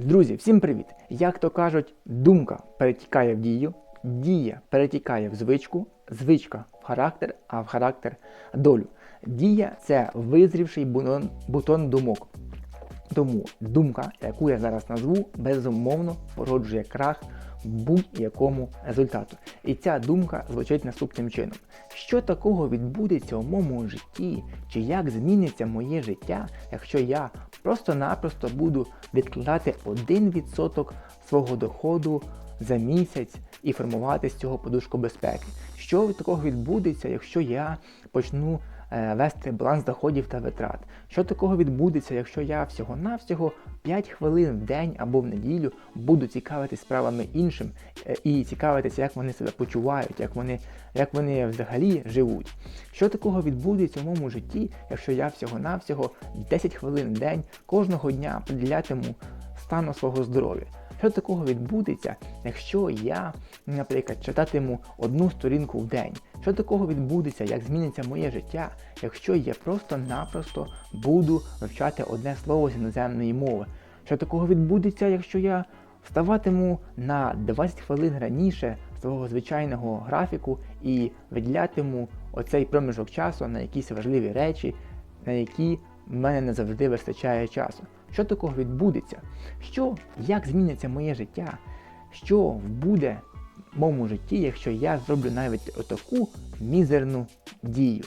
Друзі, всім привіт! Як то кажуть, думка перетікає в дію, дія перетікає в звичку, звичка в характер, а в характер долю. Дія це визрівший бутон, бутон думок. Тому думка, яку я зараз назву, безумовно породжує крах будь-якому результату. І ця думка звучить наступним чином: що такого відбудеться у моєму житті, чи як зміниться моє життя, якщо я просто-напросто буду відкладати 1% свого доходу за місяць і формувати з цього подушку безпеки? Що такого відбудеться, якщо я почну вести баланс доходів та витрат? Що такого відбудеться, якщо я всього-навсього 5 хвилин в день або в неділю буду цікавитись справами іншим е, і цікавитися, як вони себе почувають, як вони, як вони взагалі живуть? Що такого відбудеться в моєму житті, якщо я всього-навсього 10 хвилин в день кожного дня приділятиму стану свого здоров'я? Що такого відбудеться, якщо я, наприклад, читатиму одну сторінку в день? Що такого відбудеться, як зміниться моє життя, якщо я просто-напросто буду вивчати одне слово з іноземної мови? Що такого відбудеться, якщо я вставатиму на 20 хвилин раніше свого звичайного графіку і виділятиму оцей проміжок часу на якісь важливі речі, на які в мене не завжди вистачає часу? Що такого відбудеться? Що, як зміниться моє життя? Що буде в моєму житті, якщо я зроблю навіть отаку мізерну дію?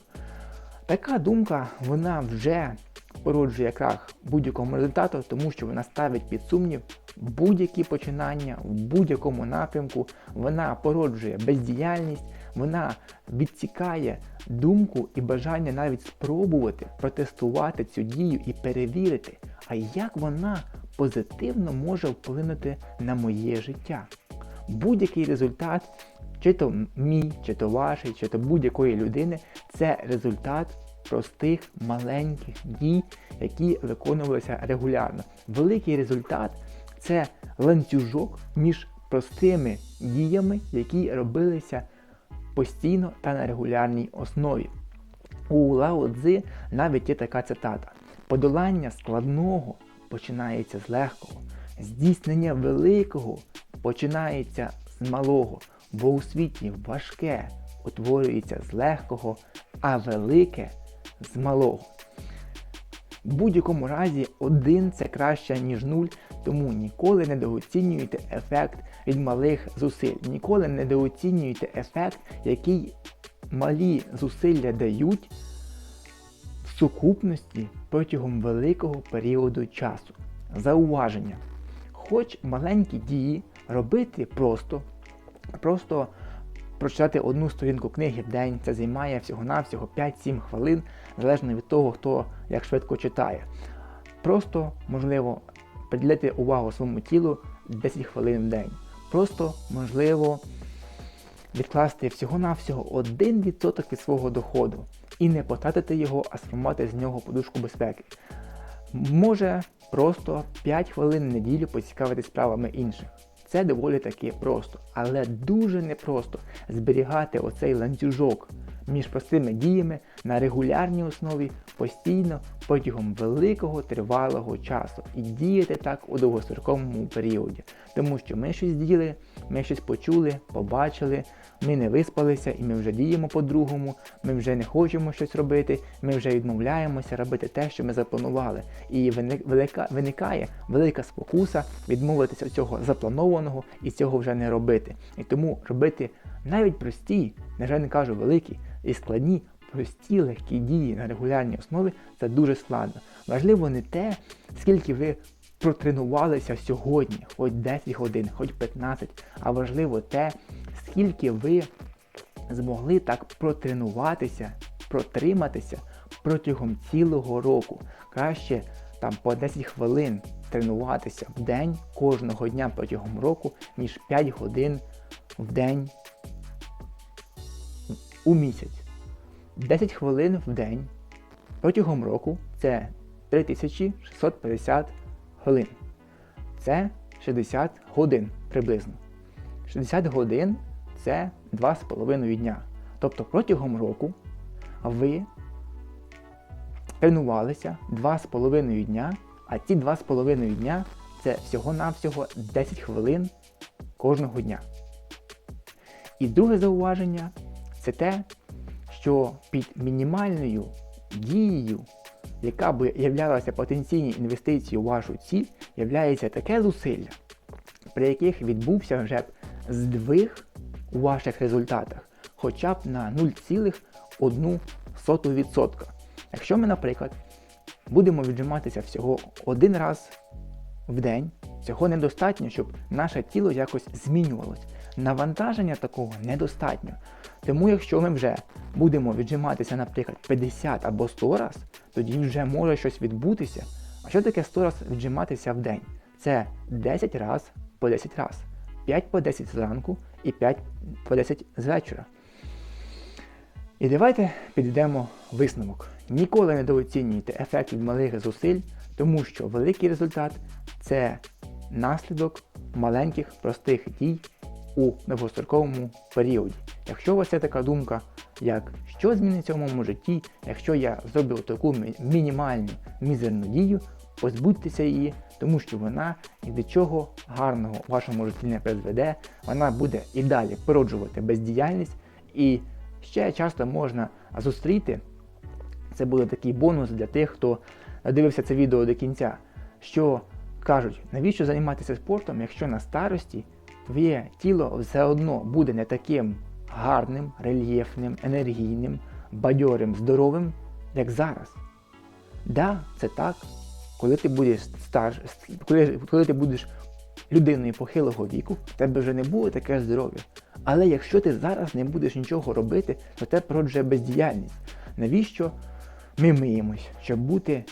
Така думка, вона вже породжує крах будь-якому результату, тому що вона ставить під сумнів будь-які починання в будь-якому напрямку, вона породжує бездіяльність, вона відсікає думку і бажання навіть спробувати протестувати цю дію і перевірити, а як вона позитивно може вплинути на моє життя. Будь-який результат, чи то мій, чи то ваш, чи то будь-якої людини, це результат простих маленьких дій, які виконувалися регулярно. Великий результат це ланцюжок між простими діями, які робилися постійно та на регулярній основі. У Лао Цзи навіть є така цитата: подолання складного починається з легкого, здійснення великого починається з малого, бо у світі важке утворюється з легкого, а велике з малого. В будь-якому разі один це краще, ніж нуль, тому ніколи не недооцінюйте ефект від малих зусиль. Ніколи не недооцінюйте ефект, який малі зусилля дають сукупності протягом великого періоду часу. Зауваження. Хоч маленькі дії робити просто, просто прочитати одну сторінку книги в день, це займає всього-навсього 5-7 хвилин, залежно від того, хто як швидко читає. Просто, можливо, приділити увагу своєму тілу 10 хвилин в день. Просто, можливо, відкласти всього-навсього 1% від свого доходу і не потратити його, а сформувати з нього подушку безпеки. Може просто 5 хвилин в неділю поцікавитись справами інших. Це доволі таки просто, але дуже непросто зберігати оцей ланцюжок між простими діями на регулярній основі постійно протягом великого тривалого часу і діяти так у довгостроковому періоді. Тому що ми щось діяли, ми щось почули, побачили, ми не виспалися і ми вже діємо по-другому, ми вже не хочемо щось робити, ми вже відмовляємося робити те, що ми запланували. І велика, виникає велика спокуса відмовитися від цього запланованого і цього вже не робити. І тому робити навіть прості, на жаль, не кажу великі і складні, прості легкі дії на регулярній основі це дуже складно. Важливо не те, скільки ви протренувалися сьогодні, хоч 10 годин, хоч 15, а важливо те, скільки ви змогли так протренуватися, протриматися протягом цілого року. Краще там по 10 хвилин тренуватися в день кожного дня протягом року, ніж 5 годин в день у місяць. 10 хвилин в день протягом року це 3650 хвилин. Це 60 годин приблизно. 60 годин це 2,5 дня. Тобто протягом року ви тренувалися 2,5 дня, а ці 2,5 дня це всього-навсього 10 хвилин кожного дня. І друге зауваження це те, що під мінімальною дією, яка би являлася потенційною інвестицією у вашу ціль, являється таке зусилля, при яких відбувся вже б здвиг у ваших результатах хоча б на 0,1%. Якщо ми, наприклад, будемо віджиматися всього один раз в день, цього недостатньо, щоб наше тіло якось змінювалось. Навантаження такого недостатньо. Тому якщо ми вже будемо віджиматися, наприклад, 50 або 100 раз, тоді вже може щось відбутися. А що таке 100 раз віджиматися в день? Це 10 раз по 10 раз. 5 по 10 зранку і 5 по 10 з вечора. І давайте підійдемо висновок. Ніколи не недооцінюйте ефект від малих зусиль, тому що великий результат це наслідок маленьких простих дій у довгостроковому періоді. Якщо у вас є така думка, як що зміниться в моєму житті, якщо я зроблю таку мінімальну мізерну дію, позбудьтеся її, тому що вона ні до чого гарного в вашому житті не призведе, вона буде і далі породжувати бездіяльність, і ще часто можна зустріти, це буде такий бонус для тих, хто дивився це відео до кінця, що кажуть, навіщо займатися спортом, якщо на старості твоє тіло все одно буде не таким гарним, рельєфним, енергійним, бадьорим, здоровим, як зараз. Да, це так. Коли ти будеш стар... коли, коли ти будеш людиною похилого віку, в тебе вже не буде таке здоров'я. Але якщо ти зараз не будеш нічого робити, то тебе породжує бездіяльність. Навіщо ми миємось? Щоб бути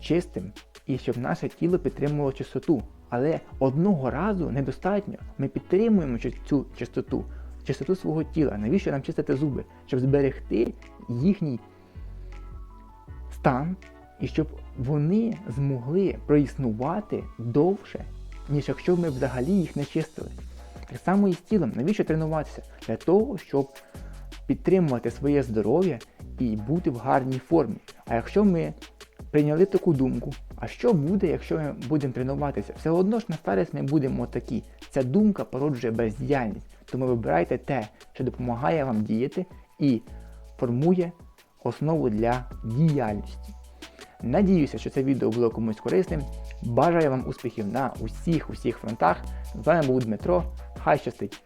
чистим і щоб наше тіло підтримувало чистоту. Але одного разу недостатньо. Ми підтримуємо цю чистоту, чистоту свого тіла. Навіщо нам чистити зуби? Щоб зберегти їхній стан і щоб вони змогли проіснувати довше, ніж якщо ми взагалі їх не чистили. Так само і з тілом. Навіщо тренуватися? Для того, щоб підтримувати своє здоров'я і бути в гарній формі. А якщо ми прийняли таку думку, а що буде, якщо ми будемо тренуватися? Все одно ж на старість ми будемо такі. Ця думка породжує бездіяльність. Тому вибирайте те, що допомагає вам діяти і формує основу для діяльності. Надіюся, що це відео було комусь корисним. Бажаю вам успіхів на усіх усіх фронтах. З вами був Дмитро. Хай щастить!